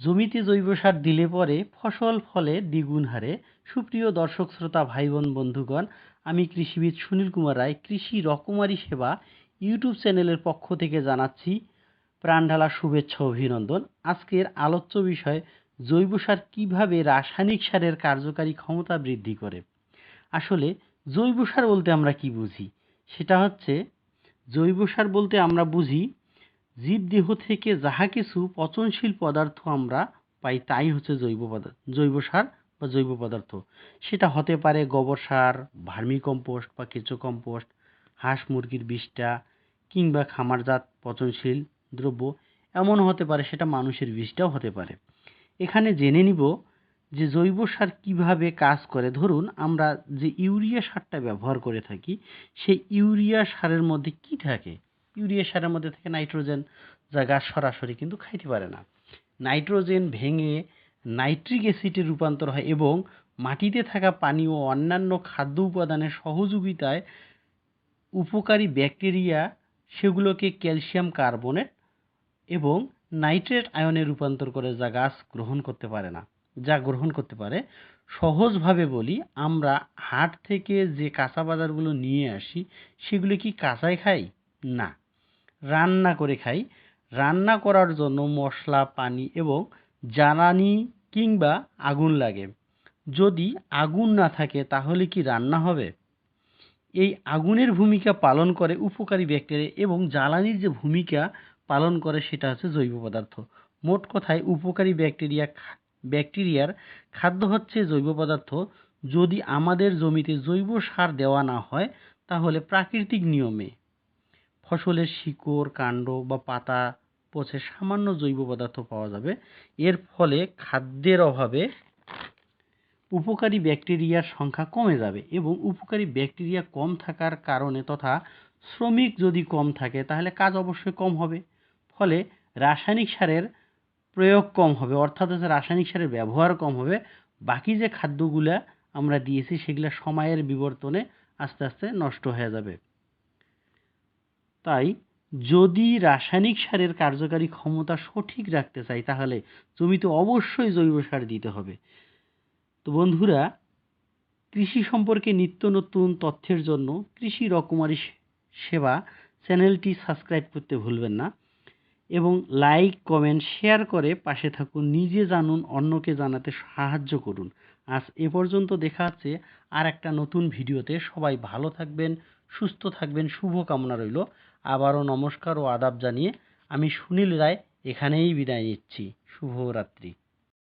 জমিতে জৈব সার দিলে পরে ফসল ফলে দ্বিগুণ হারে। সুপ্রিয় দর্শক, শ্রোতা ভাই বোন বন্ধুগণ, আমি কৃষিবিদ সুনীল কুমার রায়, কৃষি রকমারি সেবা ইউটিউব চ্যানেলের পক্ষ থেকে জানাচ্ছি প্রাণঢালা শুভেচ্ছা, অভিনন্দন। আজকের আলোচ্য বিষয়, জৈব সার কীভাবে রাসায়নিক সারের কার্যকারী ক্ষমতা বৃদ্ধি করে? আসলে, জৈব সার বলতে আমরা কি বুঝি? সেটা হচ্ছে, জৈব সার বলতে আমরা বুঝি জীবদেহ থেকে যাহা কিছু পচনশীল পদার্থ আমরা পাই, তাই হচ্ছে জৈব পদার্থ, জৈব সার বা জৈব পদার্থ। সেটা হতে পারে গোবর সার, ভার্মি কম্পোস্ট বা কেঁচো কম্পোস্ট, হাঁস মুরগির বিষটা কিংবা খামারজাত পচনশীল দ্রব্য। এমন হতে পারে সেটা মানুষের বিষটাও হতে পারে। এখানে জেনে নিব যে জৈব সার কীভাবে কাজ করে। ধরুন, আমরা যে ইউরিয়া সারটা ব্যবহার করে থাকি, সেই ইউরিয়া সারের মধ্যে কি থাকে? ইউরিয়া সারের মধ্যে থাকে নাইট্রোজেন যা গাছ সরাসরি কিন্তু খাইতে পারে না। নাইট্রোজেন ভেঙে নাইট্রিক অ্যাসিডে রূপান্তর হয় এবং মাটিতে থাকা পানি ও অন্যান্য খাদ্য উপাদানের সহযোগিতায় উপকারী ব্যাকটেরিয়া সেগুলোকে ক্যালসিয়াম কার্বনেট এবং নাইট্রেট আয়নে রূপান্তর করে যা গাছ গ্রহণ করতে পারে না, যা গ্রহণ করতে পারে। সহজভাবে বলি, আমরা হাট থেকে যে কাঁচা বাজারগুলো নিয়ে আসি, সেগুলো কি কাঁচাই খাই? না। রান্না করে খাই। রান্না করার জন্য মশলা, পানি এবং জ্বালানি কিংবা আগুন লাগে। যদি আগুন না থাকে, তাহলে কি রান্না হবে? এই আগুনের ভূমিকা পালন করে উপকারী ব্যাকটেরিয়া এবং জ্বালানির যে ভূমিকা পালন করে, সেটা হচ্ছে জৈব পদার্থ। মোট কথায়, উপকারী ব্যাকটেরিয়া ব্যাকটেরিয়ার খাদ্য হচ্ছে জৈব পদার্থ। যদি আমাদের জমিতে জৈব সার দেওয়া না হয়, তাহলে প্রাকৃতিক নিয়মে ফসলের শিকড়, কাণ্ড বা পাতা পচে সামান্য জৈব পদার্থ পাওয়া যাবে। এর ফলে খাদ্যের অভাবে উপকারী ব্যাকটেরিয়ার সংখ্যা কমে যাবে এবং উপকারী ব্যাকটেরিয়া কম থাকার কারণে তথা শ্রমিক যদি কম থাকে, তাহলে কাজ অবশ্যই কম হবে। ফলে রাসায়নিক সারের প্রয়োগ কম হবে, অর্থাৎ হচ্ছে রাসায়নিক সারের ব্যবহার কম হবে। বাকি যে খাদ্যগুলা আমরা দিয়েছি, সেগুলো সময়ের বিবর্তনে আস্তে আস্তে নষ্ট হয়ে যাবে। তাই যদি রাসায়নিক সারের কার্যকারী ক্ষমতা সঠিক রাখতে চাই, তাহলে জমিতে অবশ্যই জৈব সার দিতে হবে। তো বন্ধুরা, কৃষি সম্পর্কে নিত্য নতুন তথ্যের জন্য কৃষি রকমারি সেবা চ্যানেলটি সাবস্ক্রাইব করতে ভুলবেন না এবং লাইক, কমেন্ট, শেয়ার করে পাশে থাকুন। নিজে জানুন, অন্যকে জানাতে সাহায্য করুন। আজ এ পর্যন্ত দেখা হচ্ছে আর একটা নতুন ভিডিওতে। সবাই ভালো থাকবেন, সুস্থ থাকবেন। শুভ কামনা রইল। আবারও নমস্কার ও আদাব জানিয়ে আমি সুনীল রায় এখানেই বিদায় নিচ্ছি। শুভরাত্রি।